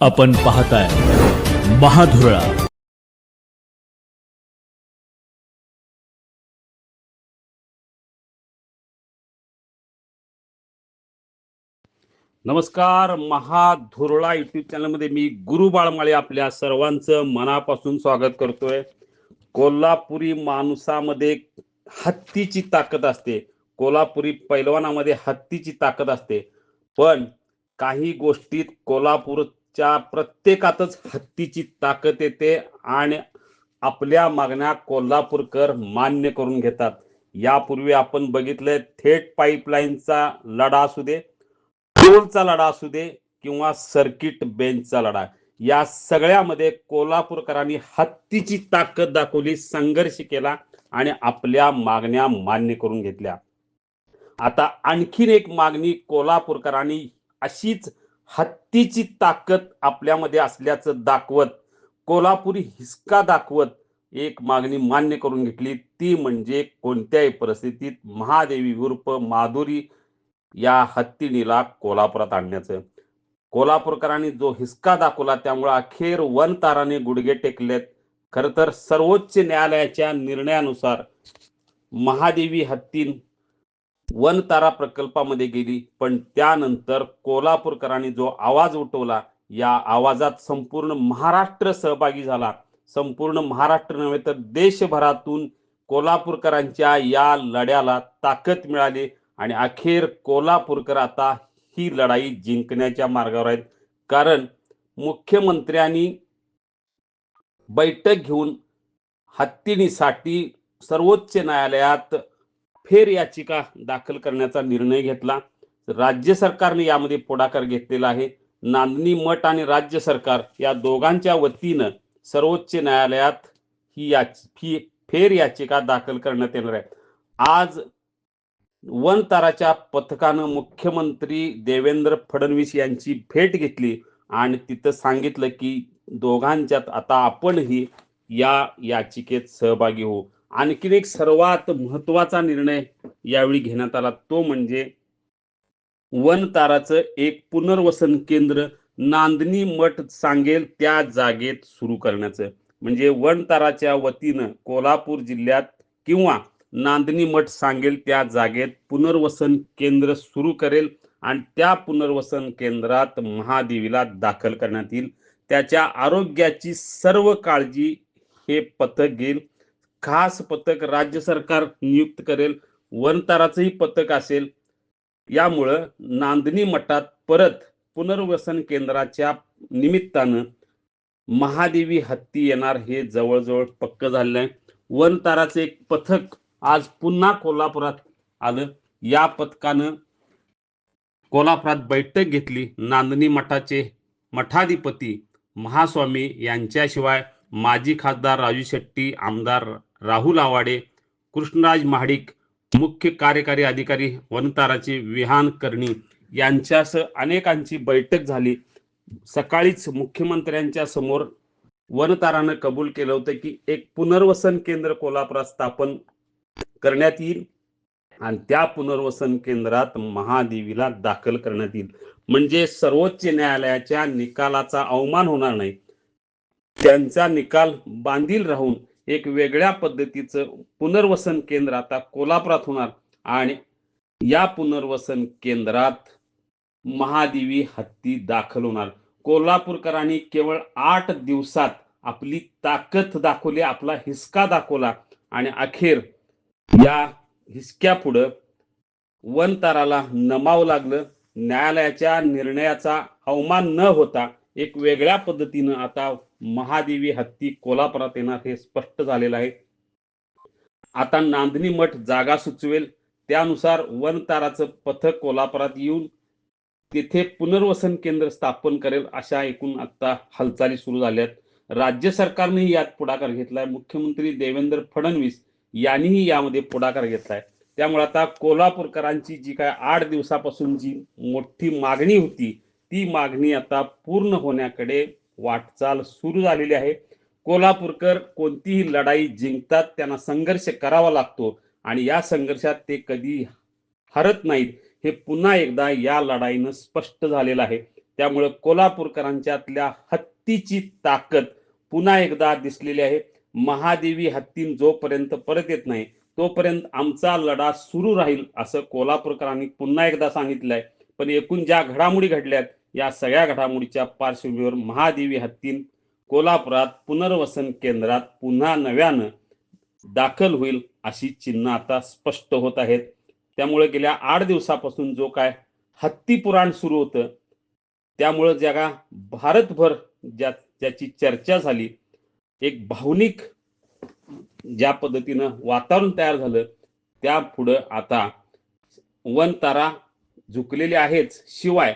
आपण पाहताय महाधुरळा. नमस्कार महाधुरळा युट्यूब चॅनलमध्ये मी गुरु बाळमाळे आपल्या सर्वांचं मनापासून स्वागत करतोय. कोल्हापुरी माणसामध्ये हत्तीची ताकद असते. कोल्हापुरी पैलवानामध्ये हत्तीची ताकद असते. पण काही गोष्टीत कोल्हापूर च्या प्रत्येकातच हत्तीची ताकद येते आणि आपल्या मागण्या कोल्हापूरकर मान्य करून घेतात. यापूर्वी आपण बघितलंय थेट पाईपलाईनचा लढा असू दे टोलचा लढा असू दे किंवा सर्किट बेंचचा लढा. या सगळ्यामध्ये कोल्हापूरकरांनी हत्तीची ताकद दाखवली संघर्ष केला आणि आपल्या मागण्या मान्य करून घेतल्या. आता आणखीन एक मागणी कोल्हापूरकरांनी अशीच हत्तीची ताकद आपल्यामध्ये असल्याचं दाखवत कोल्हापुरी हिसका दाखवत एक मागणी मान्य करून घेतली. ती म्हणजे कोणत्याही परिस्थितीत महादेवी उर्फ माधुरी या हत्तीनीला कोल्हापुरात आणण्याचं. कोल्हापूरकरांनी जो हिसका दाखवला त्यामुळे अखेर वन ताराने गुडघे टेकलेत. खर तर सर्वोच्च न्यायालयाच्या निर्णयानुसार महादेवी हत्तीन वन तारा प्रकल्पामध्ये गेली पण त्यानंतर कोल्हापूरकरांनी जो आवाज उठवला या आवाजात संपूर्ण महाराष्ट्र सहभागी झाला. संपूर्ण महाराष्ट्र नव्हे तर देशभरातून कोल्हापूरकरांच्या या लढ्याला ताकद मिळाली आणि अखेर कोल्हापूरकर आता ही लढाई जिंकण्याच्या मार्गावर आहेत. कारण मुख्यमंत्र्यांनी बैठक घेऊन हत्तीनीसाठी सर्वोच्च न्यायालयात फेर याचिका दाखल करण्याचा निर्णय घेतला. राज्य सरकारने यामध्ये पुढाकार घेतलेला आहे. नांदणी मठ आणि राज्य सरकार या दोघांच्या वतीनं सर्वोच्च न्यायालयात ही याच ही फेर याचिका दाखल करण्यात येणार आहे. आज वन ताराच्या पथकानं मुख्यमंत्री देवेंद्र फडणवीस यांची भेट घेतली आणि तिथं सांगितलं की दोघांच्यात आता आपणही या याचिकेत सहभागी होऊ. आणखीन एक सर्वात महत्त्वाचा निर्णय यावेळी घेण्यात आला. तो म्हणजे वन ताराचं एक पुनर्वसन केंद्र नांदणी मठ सांगेल त्या जागेत सुरू करण्याचं. म्हणजे वन ताराच्या वतीनं कोल्हापूर जिल्ह्यात किंवा नांदणी मठ सांगेल त्या जागेत पुनर्वसन केंद्र सुरू करेल आणि त्या पुनर्वसन केंद्रात महादेवीला दाखल करण्यात येईल. त्याच्या आरोग्याची सर्व काळजी हे पथक घेईल. खास पथक राज्य सरकार नियुक्त करेल वनताराचंही पथक असेल. यामुळं नांदणी मठात परत पुनर्वसन केंद्राच्या निमित्तानं महादेवी हत्ती येणार हे जवळजवळ पक्क झालेलं आहे वनताराचं एक पथक आज पुन्हा कोल्हापुरात आलं. या पथकानं कोल्हापुरात बैठक घेतली नांदणी मठाचे मठाधिपती महास्वामी यांच्याशिवाय माजी खासदार राजू शेट्टी आमदार राहुल आवाडे कृष्णराज महाडिक मुख्य कार्यकारी अधिकारी वनताराचे विहान करणी यांच्यासह अनेकांची बैठक झाली. सकाळीच मुख्यमंत्र्यांच्या समोर वनतारानं कबूल केलं होतं की एक पुनर्वसन केंद्र कोल्हापुरात स्थापन करण्यात येईल आणि त्या पुनर्वसन केंद्रात महादेवीला दाखल करण्यात येईल. म्हणजे सर्वोच्च न्यायालयाच्या निकालाचा अवमान होणार नाही. त्यांचा निकाल बांधील राहून एक वेगळ्या पद्धतीचं पुनर्वसन केंद्र आता कोल्हापुरात होणार. आणि या पुनर्वसन केंद्रात महादेवी हत्ती दाखल होणार. कोल्हापूरकरांनी केवळ आठ दिवसात आपली ताकद दाखवली आपला हिसका दाखवला. आणि अखेर या हिसक्यापुढं वनताराला नमावं लागलं. न्यायालयाच्या निर्णयाचा अवमान न होता एक वेगळ्या पद्धतीनं आता महादेवी हत्ती कोल्हापुरात येणार हे स्पष्ट झालेलं आहे. आता नांदणी मठ जागा सुचवेल. त्यानुसार वनताराचं पथक कोल्हापुरात येऊन तिथे पुनर्वसन केंद्र स्थापन करेल अशा एकूण आता हालचाली सुरू झाल्यात. राज्य सरकारनेही यात पुढाकार घेतलाय. मुख्यमंत्री देवेंद्र फडणवीस यांनीही यामध्ये पुढाकार घेतलाय. त्यामुळे आता कोल्हापूरकरांची जी काय आठ दिवसापासून जी मोठी मागणी होती ती मागणी आता पूर्ण होण्याकडे वाटचाल सुरू झालेली आहे. कोल्हापूरकर कोणतीही लढाई जिंकतात त्यांना संघर्ष करावा लागतो आणि या संघर्षात ते कधी हरत नाहीत हे पुन्हा एकदा या लढाईनं स्पष्ट झालेलं आहे. त्यामुळे कोल्हापूरकरांच्यातल्या हत्तीची ताकद पुन्हा एकदा दिसलेली आहे. महादेवी हत्तीन जोपर्यंत परत येत नाही तोपर्यंत आमचा लढा सुरू राहील असं कोल्हापूरकरांनी पुन्हा एकदा सांगितलंय. पण एकूण ज्या घडामोडी घडल्यात या सगळ्या घडामोडीच्या पार्श्वभूमीवर महादेवी हत्तीन कोल्हापुरात पुनर्वसन केंद्रात पुन्हा नव्यानं दाखल होईल अशी चिन्ह आता स्पष्ट होत आहेत. त्यामुळे गेल्या आठ दिवसापासून जो काय हत्ती पुराण सुरू होतं त्यामुळं जगा भारतभर ज्या ज्याची चर्चा झाली एक भावनिक ज्या पद्धतीनं वातावरण तयार झालं त्या पुढं आता वन तारा झुकलेली आहेच शिवाय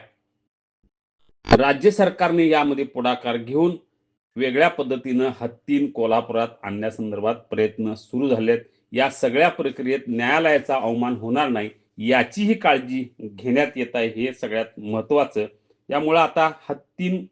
राज्य सरकारने यामध्ये पुढाकार घेऊन वेगळ्या पद्धतीनं हत्तीन कोल्हापुरात आणण्यासंदर्भात प्रयत्न सुरू झालेत. या सगळ्या प्रक्रियेत न्यायालयाचा अवमान होणार नाही याचीही काळजी घेण्यात येत आहे हे सगळ्यात महत्वाचं यामुळे आता हत्तीन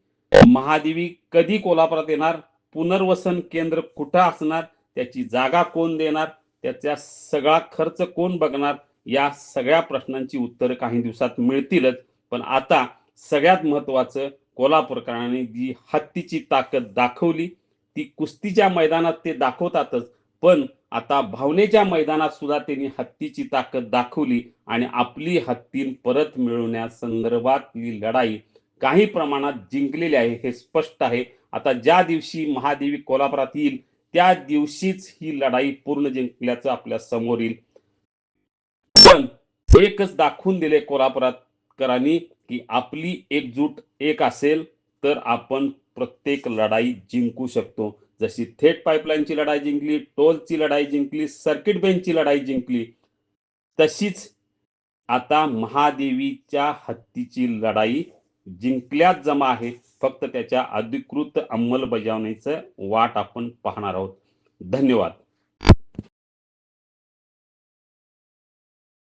महादेवी कधी कोल्हापुरात येणार? पुनर्वसन केंद्र कुठं असणार? त्याची जागा कोण देणार? त्याचा सगळा खर्च कोण बघणार? या सगळ्या प्रश्नांची उत्तरं काही दिवसात मिळतीलच. पण आता सगळ्यात महत्वाचं कोल्हापूरकरांनी जी हत्तीची ताकद दाखवली ती कुस्तीच्या मैदानात ते दाखवतातच पण आता भावनेच्या मैदानात सुद्धा त्यांनी हत्तीची ताकद दाखवली आणि आपली हत्तीन परत मिळवण्यासंदर्भातली लढाई काही प्रमाणात जिंकलेली आहे हे स्पष्ट आहे. आता ज्या दिवशी महादेवी कोल्हापुरात येईल त्या दिवशीच ही लढाई पूर्ण जिंकल्याचं आपल्यासमोर येईल. पण एकच दाखवून दिले कोल्हापुरात कोल्हापुरातकरांनी की आपली एकजूट एक असेल तर आपण प्रत्येक लढाई जिंकू शकतो. जशी थेट पाईपलाईनची लढाई जिंकली टोलची लढाई जिंकली सर्किट बेंचची लढाई जिंकली तशीच आता महादेवीच्या हत्तीची लढाई जिंकल्यात जमा आहे. फक्त त्याच्या अधिकृत अंमलबजावणीचं वाट आपण पाहणार आहोत. धन्यवाद.